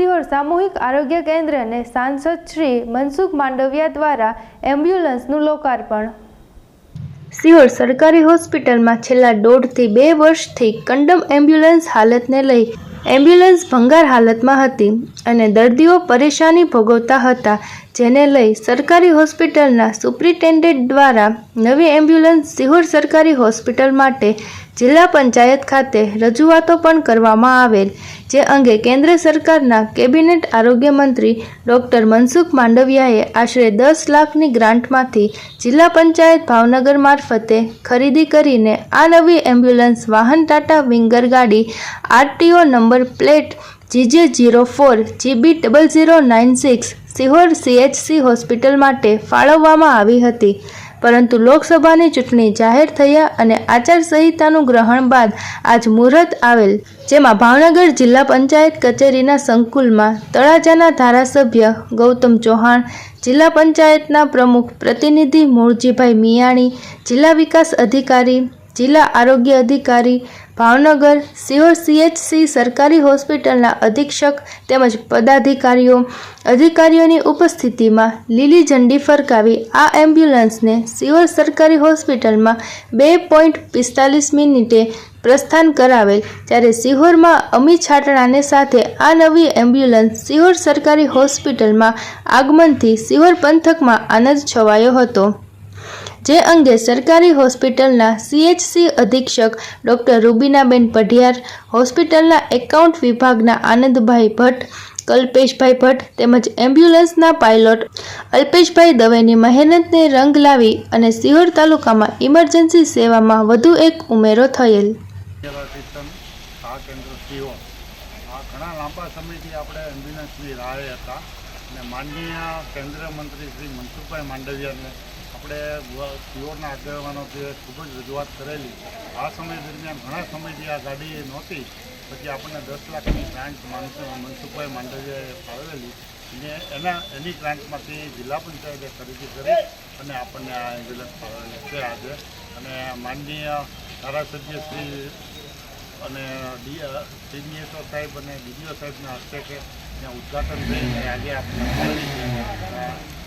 સિહોર સામૂહિક આરોગ્ય કેન્દ્રને સાંસદ શ્રી મનસુખ માંડવિયા દ્વારા એમ્બ્યુલન્સનું લોકાર્પણ. સિહોર સરકારી હોસ્પિટલમાં છેલ્લા દોઢથી બે વર્ષથી કંડમ એમ્બ્યુલન્સ હાલતને લઈ એમ્બ્યુલન્સ ભંગાર હાલતમાં હતી અને દર્દીઓ પરેશાની ભોગવતા હતા જેને લઈ સરકારી હોસ્પિટલના સુપ્રિન્ટેન્ડન્ટ દ્વારા નવી એમ્બ્યુલન્સ સિહોર સરકારી હોસ્પિટલ માટે જિલ્લા પંચાયત ખાતે રજૂઆતો પણ કરવામાં આવેલ, જે અંગે કેન્દ્ર સરકારના કેબિનેટ આરોગ્ય મંત્રી ડૉક્ટર મનસુખ માંડવિયાએ આશરે દસ લાખની ગ્રાન્ટમાંથી જિલ્લા પંચાયત ભાવનગર મારફતે ખરીદી કરીને આ નવી એમ્બ્યુલન્સ વાહન ટાટા વિંગર ગાડી RTO number plate GJ zero four GB double zero nine six Sihor CHC hospital માટે ફાળવવામાં આવી હતી. પરંતુ લોકસભાની ચૂંટણી જાહેર થયા અને આચારસંહિતાનું ગ્રહણ બાદ આજ મુહૂર્ત આવેલ, જેમાં ભાવનગર જિલ્લા પંચાયત કચેરીના સંકુલમાં તળાજાના ધારાસભ્ય ગૌતમ ચૌહાણ, જિલ્લા પંચાયતના પ્રમુખ પ્રતિનિધિ મૂળજીભાઈ મિયાણી, જિલ્લા વિકાસ અધિકારી જિલ્લા આરોગ્ય અધિકારી ભાવનગર સિહોર સીએચસી સરકારી હોસ્પિટલના અધિક્ષક તેમજ પદાધિકારીઓ અધિકારીઓની ઉપસ્થિતિમાં લીલી ઝંડી ફરકાવી આ એમ્બ્યુલન્સને સિહોર સરકારી હોસ્પિટલમાં બે પોઈન્ટ પિસ્તાલીસ મિનિટે પ્રસ્થાન કરાવેલ. ત્યારે સિહોરમાં અમી છાટણાને સાથે આ નવી એમ્બ્યુલન્સ સિહોર સરકારી હોસ્પિટલમાં આગમનથી સિહોર પંથકમાં આનંદ છવાયો હતો. જે અંગે સરકારી હોસ્પિટલના સીએચસી અધિક્ષક ડૉક્ટર રૂબીનાબેન પઢિયાર, હોસ્પિટલના એકાઉન્ટ વિભાગના આનંદભાઈ ભટ્ટ, કલ્પેશભાઈ ભટ્ટ તેમજ એમ્બ્યુલન્સના પાયલોટ અલ્પેશભાઈ દવેની મહેનતને રંગ લાવી અને સિહોર તાલુકામાં ઇમરજન્સી સેવામાં વધુ એક ઉમેરો થયેલ. ઘણા લાંબા સમયથી આપણે એમ્બ્યુલન્સની રાહે હતા અને માનનીય કેન્દ્રીય મંત્રી શ્રી મનસુખભાઈ માંડવિયાને આપણે પીઓના આગેવાનો જે ખૂબ જ રજૂઆત કરેલી. આ સમય દરમિયાન ઘણા સમયથી આ ગાડી નહોતી. પછી આપણને દસ લાખની ગ્રાન્ટ માનસુ મનસુખભાઈ માંડવીયાએ ફાળવેલી. અને એના એની ગ્રાન્ટમાંથી જિલ્લા પંચાયતે ખરીદી કરી અને આપણને આ એમ્બ્યુલન્સ ફાળવેલી છે આજે. અને માનનીય ધારાસભ્ય શ્રી અને ડી સીડીએસઓ સાહેબ અને ડીડીઓ સાહેબના હસ્તે છે. ત્યાં ઉદ્ઘાટન થઈને આજે આપણે.